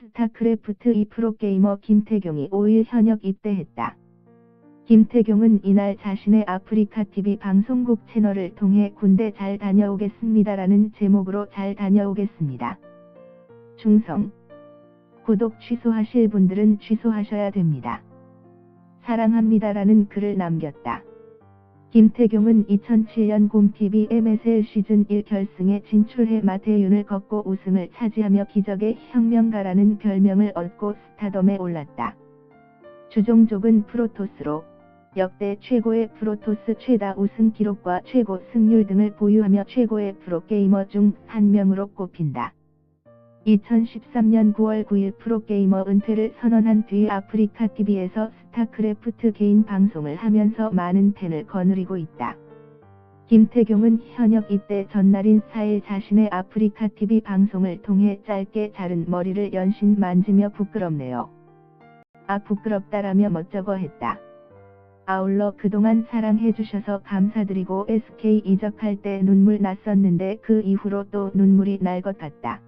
스타크래프트 2 프로게이머 김태경이 5일 현역 입대했다. 김태경은 이날 자신의 아프리카 TV 방송국 채널을 통해 군대 잘 다녀오겠습니다라는 제목으로 잘 다녀오겠습니다. 중성. 구독 취소하실 분들은 취소하셔야 됩니다. 사랑합니다라는 글을 남겼다. 김태경은 2007년 곰TV MSL 시즌 1 결승에 진출해 마태윤을 꺾고 우승을 차지하며 기적의 혁명가라는 별명을 얻고 스타덤에 올랐다. 주종족은 프로토스로 역대 최고의 프로토스 최다 우승 기록과 최고 승률 등을 보유하며 최고의 프로게이머 중 한 명으로 꼽힌다. 2013년 9월 9일 프로게이머 은퇴를 선언한 뒤 아프리카 TV에서 스타크래프트 개인 방송을 하면서 많은 팬을 거느리고 있다. 김태경은 현역 입대 전날인 4일 자신의 아프리카 TV 방송을 통해 짧게 자른 머리를 연신 만지며 부끄럽네요. 아 부끄럽다라며 멋쩍어 했다. 아울러 그동안 사랑해주셔서 감사드리고 SK 이적할 때 눈물 났었는데 그 이후로 또 눈물이 날 것 같다.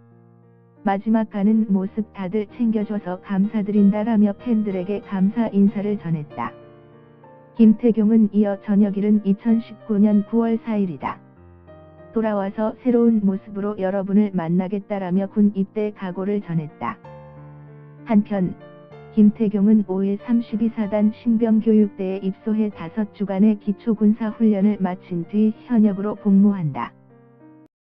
마지막 가는 모습 다들 챙겨줘서 감사드린다라며 팬들에게 감사 인사를 전했다. 김태경은 이어 저녁일은 2019년 9월 4일이다. 돌아와서 새로운 모습으로 여러분을 만나겠다라며 군 입대 각오를 전했다. 한편 김태경은 5일 32사단 신병교육대에 입소해 5주간의 기초군사 훈련을 마친 뒤 현역으로 복무한다.